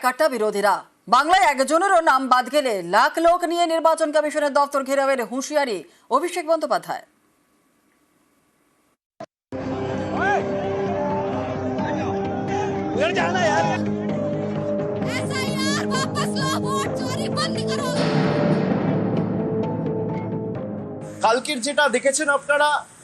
একাটা বিরোধীরা। বাংলায় একজনেরও নাম বাদ গেলে লাখ লোক নিয়ে নির্বাচন কমিশনের দপ্তর ঘেরাওয়ের হুঁশিয়ারি অভিষেক বন্দ্যোপাধ্যায়। কালকের যেটা দেখেছেন আপনারা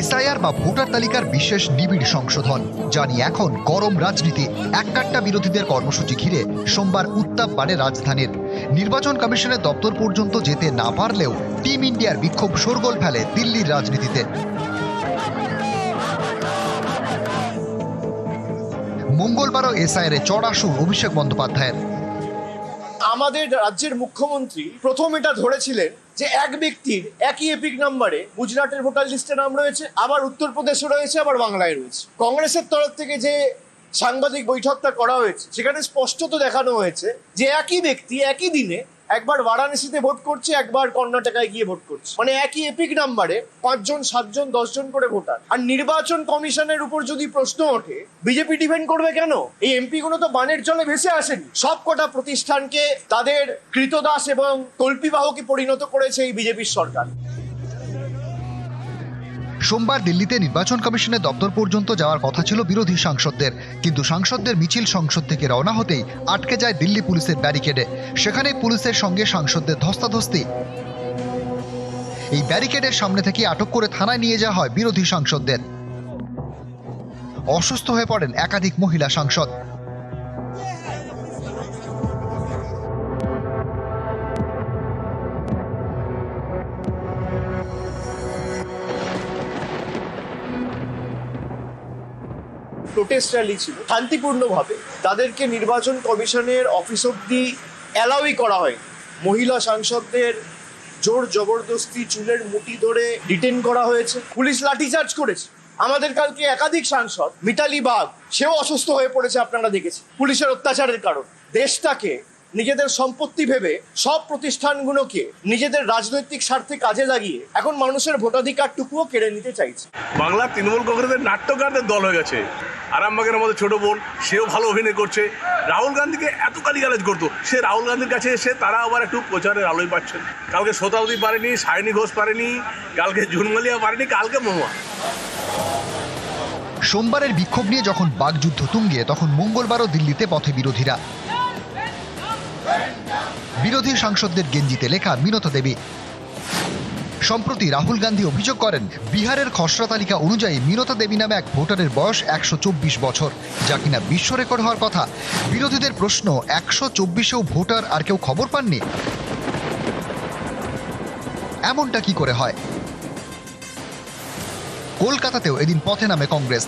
এসআইআর বা ভোটার তালিকার বিশেষ নিবিড় সংশোধন জানি এখন গরম রাজনীতি। এককাট্টা বিরোধীদের কর্মসূচি ঘিরে সোমবার উত্তাপ বাড়ে রাজধানীর। নির্বাচন কমিশনের দপ্তর পর্যন্ত যেতে না পারলেও টিম ইন্ডিয়ার বিক্ষোভ শোরগোল ফেলে দিল্লির রাজনীতিতে। মঙ্গলবারও এসআইআর এ চড়া সুর অভিষেক বন্দ্যোপাধ্যায়ের। আমাদের রাজ্যের মুখ্যমন্ত্রী প্রথম এটা ধরেছিলেন যে এক ব্যক্তির একই এপিক নাম্বারে গুজরাটের ভোটার লিস্টে নাম রয়েছে, আবার উত্তরপ্রদেশে রয়েছে, আবার বাংলায় রয়েছে। কংগ্রেসের তরফ থেকে যে সাংবাদিক বৈঠকটা করা হয়েছে, সেখানে স্পষ্টত দেখানো হয়েছে যে একই ব্যক্তি একই দিনে একবার বারাণসীতে ভোট করছে, একবার কর্ণাটকায় গিয়ে ভোট করছে। মানে একই এপিক নাম্বারে পাঁচজন, সাতজন, দশজন করে ভোটার আর নির্বাচন কমিশনের উপর যদি প্রশ্ন ওঠে বিজেপি ডিপেন্ড করবে কেন? এই এমপি গুলো তো বানের জলে ভেসে আসেনি। সব কটা প্রতিষ্ঠানকে তাদের কৃতদাস এবং কল্পিবাহকে পরিণত করেছে এই বিজেপির সরকার। সোমবার দিল্লিতে নির্বাচন কমিশনের দপ্তর পর্যন্ত যাওয়ার কথা ছিল বিরোধী সাংসদদের। কিন্তু সাংসদদের মিছিল সংসদ থেকে রওনা হতেই আটকে যায় দিল্লি পুলিশের ব্যারিকেডে। সেখানে পুলিশের সঙ্গে সাংসদদের ধস্তাধস্তি। এই ব্যারিকেডের সামনে থেকে আটক করে থানায় নিয়ে যাওয়া হয় বিরোধী সাংসদদের। অসুস্থ হয়ে পড়েন একাধিক মহিলা সাংসদ। প্রোটেস্ট র্যালি ছিল, শান্তিপূর্ণভাবে তাদেরকে নির্বাচন কমিশনের অফিস অব্দি অ্যালাউই করা হয় মহিলা সাংসদদের জোর জবরদস্তি চুলের মুটি ধরে ডিটেন করা হয়েছে। পুলিশ লাঠিচার্জ করেছে। আমাদের কালকে একাধিক সাংসদ, মিতালি বাগ, সেও অসুস্থ হয়ে পড়েছে আপনারা দেখেছেন। পুলিশের অত্যাচারের কারণ। দেশটাকে নিজেদের সম্পত্তি ভেবে সব প্রতিষ্ঠানগুলোকে নিজেদের রাজনৈতিক স্বার্থে কাজে লাগিয়ে এখন মানুষের ভোটাধিকারটুকুও কেড়ে নিতে চাইছে। বাংলার তৃণমূল কংগ্রেসের নাট্যকারদের দল হয়ে গেছে। আরামবাগের আমাদের ছোট বোন, সেও ভালো অভিনয় করছে। রাহুল গান্ধীকে এত কালি গালিগালাজ করতো। সে রাহুল গান্ধীর কাছে এসে তারা আবার একটু প্রচারের আলোয় পাচ্ছেন। কালকে শতাব্দী পারেনি, সায়নী ঘোষ পারেনি, কালকে জুনমালিয়া পারেনি, কালকে মহুয়া। সোমবারের বিক্ষোভ নিয়ে যখন বাগযুদ্ধ তুঙ্গে, তখন মঙ্গলবারও দিল্লিতে পথে বিরোধীরা। বিরোধী সাংসদদের গেঞ্জিতে লেখা মিনত দেবী। সম্প্রতি রাহুল গান্ধী অভিযোগ করেন, বিহারের খসড়া তালিকা অনুযায়ী মিনতা দেবী নামে এক ভোটারের বয়স একশো চব্বিশ বছর, যা কিনা বিশ্ব রেকর্ড হওয়ার কথা। বিরোধীদের প্রশ্ন, একশো চব্বিশেও ভোটার আর কেউ খবর পাননি? এমনটা কি করে হয়? কলকাতাতেও এদিন পথে নামে কংগ্রেস।